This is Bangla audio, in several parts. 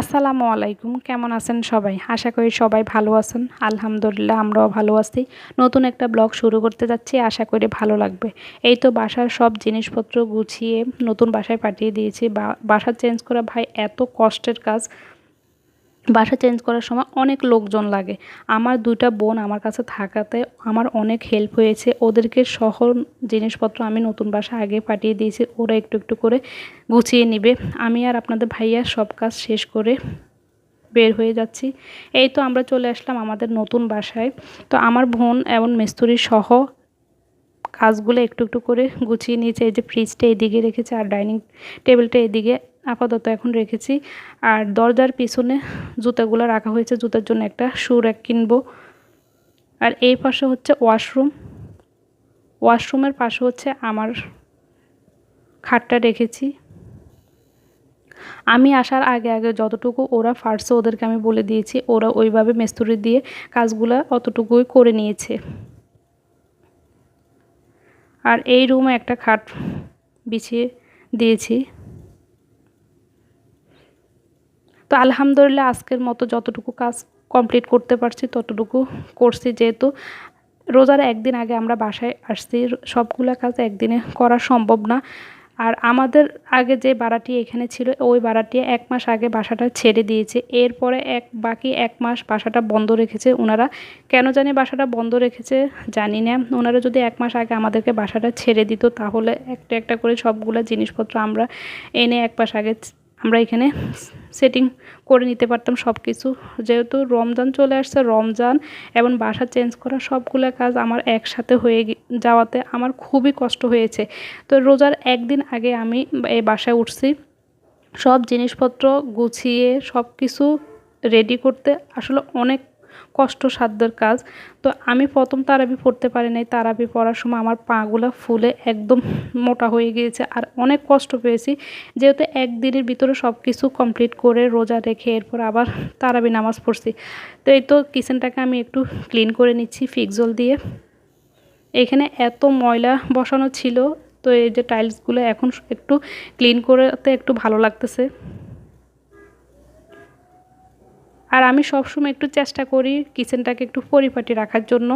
আসসালামু আলাইকুম, কেমন আছেন সবাই? আশা করি সবাই ভালো আছেন। আলহামদুলিল্লাহ, আমরাও ভালো আছি। নতুন একটা ব্লগ শুরু করতে যাচ্ছি, আশা করি ভালো লাগবে। এই তো বাসার সব জিনিসপত্র গুছিয়ে নতুন বাসায় পাঠিয়ে দিয়েছি। বাসা চেঞ্জ করা ভাই এত কষ্টের কাজ। বাসা চেঞ্জ করার সময় অনেক লোকজন লাগে। আমার দুইটা বোন আমার কাছে থাকাতে আমার অনেক হেল্প হয়েছে। ওদেরকে সহ জিনিসপত্র আমি নতুন বাসা আগে পাঠিয়ে দিয়েছি। ওরা একটু একটু করে গুছিয়ে নিবে। আমি আর আপনাদের ভাইয়া সব কাজ শেষ করে বের হয়ে যাচ্ছি। এই তো আমরা চলে আসলাম আমাদের নতুন বাসায়। তো আমার বোন এবং মিস্ত্রি সহ কাজগুলো একটু একটু করে গুছিয়ে নিয়েছে। এই যে ফ্রিজটা এদিকে রেখেছে আর ডাইনিং টেবিলটা এদিকে আপাতত এখন রেখেছি। আর দরজার পিছনে জুতাগুলো রাখা হয়েছে। জুতার জন্য একটা শু র্যাক কিনবো। আর এই পাশে হচ্ছে ওয়াশরুম। ওয়াশরুমের পাশে হচ্ছে আমার খাটটা রেখেছি। আমি আসার আগে আগে যতটুকু ওরা ফার্সে ওদেরকে আমি বলে দিয়েছি। ওরা ওইভাবে মেস্তুরি দিয়ে কাজগুলো অতটুকুই করে নিয়েছে। আর এই রুমে একটা খাট বিছিয়ে দিয়েছি। তো আলহামদুলিল্লাহ আজকের মতো যতটুকু কাজ কমপ্লিট করতে পারছি ততটুকু করছি যেহেতু রোজার একদিন আগে আমরা বাসায় আসছি, সবগুলো কাজ একদিনে করা সম্ভব না। আর আমাদের আগে যে বাড়াটি এখানে ছিল, ওই বাড়াটি এক মাস আগে বাসাটা ছেড়ে দিয়েছে। এরপরে এক, বাকি এক মাস বাসাটা বন্ধ রেখেছে ওনারা কেন জানি বাসাটা বন্ধ রেখেছে জানি না। ওনারা যদি এক মাস আগে আমাদেরকে বাসাটা ছেড়ে দিত, তাহলে একটা একটা করে সবগুলো জিনিসপত্র আমরা এনে এক মাস আগে আমরা এখানে সেটিং করে নিতে পারতাম সব কিছু যেহেতু রমজান চলে আসছে, রমজান এবং বাসা চেঞ্জ করা সবগুলো কাজ আমার একসাথে হয়ে যাওয়াতে আমার খুবই কষ্ট হয়েছে। তো রোজার একদিন আগে আমি এই বাসায় উঠছি। সব জিনিসপত্র গুছিয়ে সব কিছু রেডি করতে আসলে অনেক কষ্টসাধ্যের কাজ। তো আমি প্রথম তারাবি পড়তে পারি নাই। তারাবি পড়ার সময় আমার পাগুলো ফুলে একদম মোটা হয়ে গিয়েছে আর অনেক কষ্ট পেয়েছি। যেহেতু একদিনের ভিতরে সব কিছু কমপ্লিট করে রোজা রেখে এরপর আবার তারাবি নামাজ পড়ছি। তো এই তো কিচেনটাকে আমি একটু ক্লিন করে নিচ্ছি ফিক্সল দিয়ে। এখানে এত ময়লা বসানো ছিল। তো এই যে টাইলসগুলো এখন একটু ক্লিন করতে একটু ভালো লাগতেছে। আর আমি সবসময় একটু চেষ্টা করি কিচেনটাকে একটু পরিপাটি রাখার জন্য।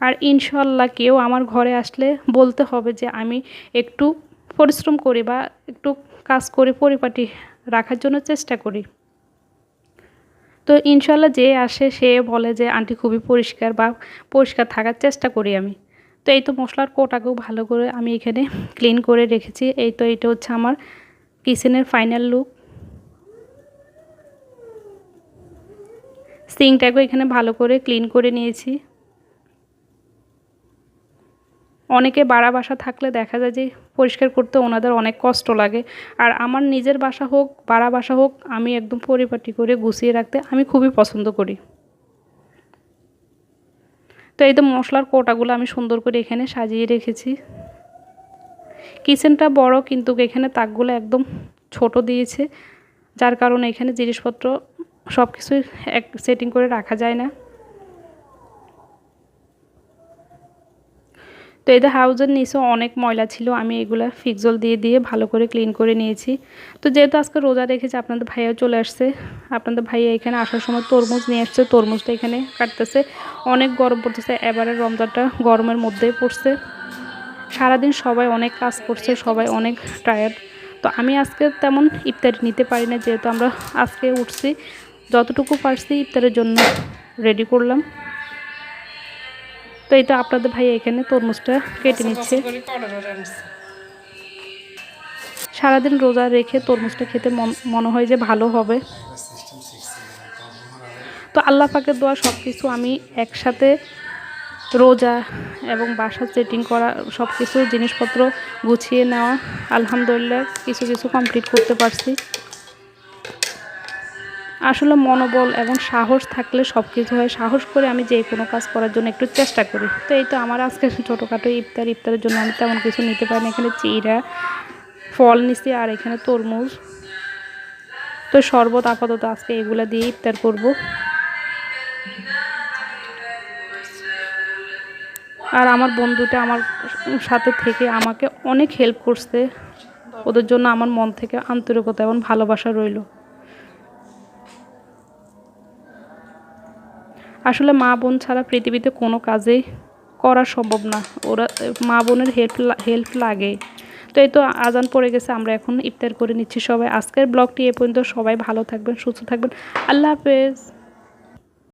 আর ইনশাল্লাহ কেউ আমার ঘরে আসলে বলতে হবে যে আমি একটু পরিশ্রম করি বা একটু কাজ করে পরিপাটি রাখার জন্য চেষ্টা করি। তো ইনশাল্লাহ যে আসে সে বলে যে, আন্টি খুবই পরিষ্কার বা পরিষ্কার থাকার চেষ্টা করি আমি। তো এই তো মশলার কোটাকেও ভালো করে আমি এখানে ক্লিন করে রেখেছি। এই তো এটা হচ্ছে আমার কিচেনের ফাইনাল লুক সিঙ্কটাকেও এখানে ভালো করে ক্লিন করে নিয়েছি। অনেকে বাড়া বাসা থাকলে দেখা যায় যে পরিষ্কার করতে ওনাদের অনেক কষ্ট লাগে। আর আমার নিজের বাসা হোক, বাড়া বাসা হোক, আমি একদম পরিপাটি করে গুছিয়ে রাখতে আমি খুবই পছন্দ করি। তো এই তো মশলার কোটাগুলো আমি সুন্দর করে এখানে সাজিয়ে রেখেছি। কিচেনটা বড়, কিন্তু এখানে তাকগুলো একদম ছোট দিয়েছে, যার কারণে এখানে জিনিসপত্র সব কিছুই এক সেটিং করে রাখা যায় না। তো এদের হাউজের নিচেও অনেক ময়লা ছিল, আমি এগুলো ফিক্সল দিয়ে দিয়ে ভালো করে ক্লিন করে নিয়েছি। তো যেহেতু আজকে রোজা রেখেছি, আপনাদের ভাইয়াও চলে আসছে। আপনাদের ভাইয়া এখানে আসার সময় তরমুজ নিয়ে আসছে, তরমুজটা এখানে কাটতেছে। অনেক গরম পড়তেছে, এবারে রমজানটা গরমের মধ্যেই পড়ছে। সারাদিন সবাই অনেক কাজ করছে, সবাই অনেক টায়ার্ড তো আমি আজকে তেমন ইফতারি নিতে পারি না, যেহেতু আমরা আজকে উঠছি। যতটুকু পারছি ইফতারের জন্য রেডি করলাম। তো এই তো আপনাদের ভাই এখানে তরমুজটা কেটে নিচ্ছে। সারাদিন রোজা রেখে তরমুজটা খেতে মন- মনে হয় যে ভালো হবে। তো আল্লাহ পাকের দোয়া সব কিছু আমি একসাথে রোজা এবং বাসা সেটিং করা সব কিছু জিনিসপত্র গুছিয়ে নেওয়া আলহামদুলিল্লাহ কিছু কিছু কমপ্লিট করতে পারছি। আসলে মনোবল এবং সাহস থাকলে সব কিছু হয়। সাহস করে আমি যে কোনো কাজ করার জন্য একটু চেষ্টা করি। তো এই তো আমার আজকে ছোটোখাটো ইফতার। ইফতারের জন্য আমি তেমন কিছু নিতে পারিনি। এখানে চিরা, ফল নিছি আর এখানে তরমুজ। তো শরবত আপাতত আজকে এগুলা দিয়ে ইফতার করব। আর আমার বন্ধুটা আমার সাথে থেকে আমাকে অনেক হেল্প করছে। ওদের জন্য আমার মন থেকে আন্তরিকতা এবং ভালোবাসা রইল। আসলে মা বোন ছাড়া পৃথিবীতে কোনো কাজে করা সম্ভব না। ওরা, মা বোনের হেল্প হেল্প লাগে। তো এই তো আজান পড়ে গেছে, আমরা এখন ইফতার করে নিচ্ছি সবাই। আজকের ব্লগটি এ পর্যন্ত। সবাই ভালো থাকবেন, সুস্থ থাকবেন। আল্লাহ হাফেজ।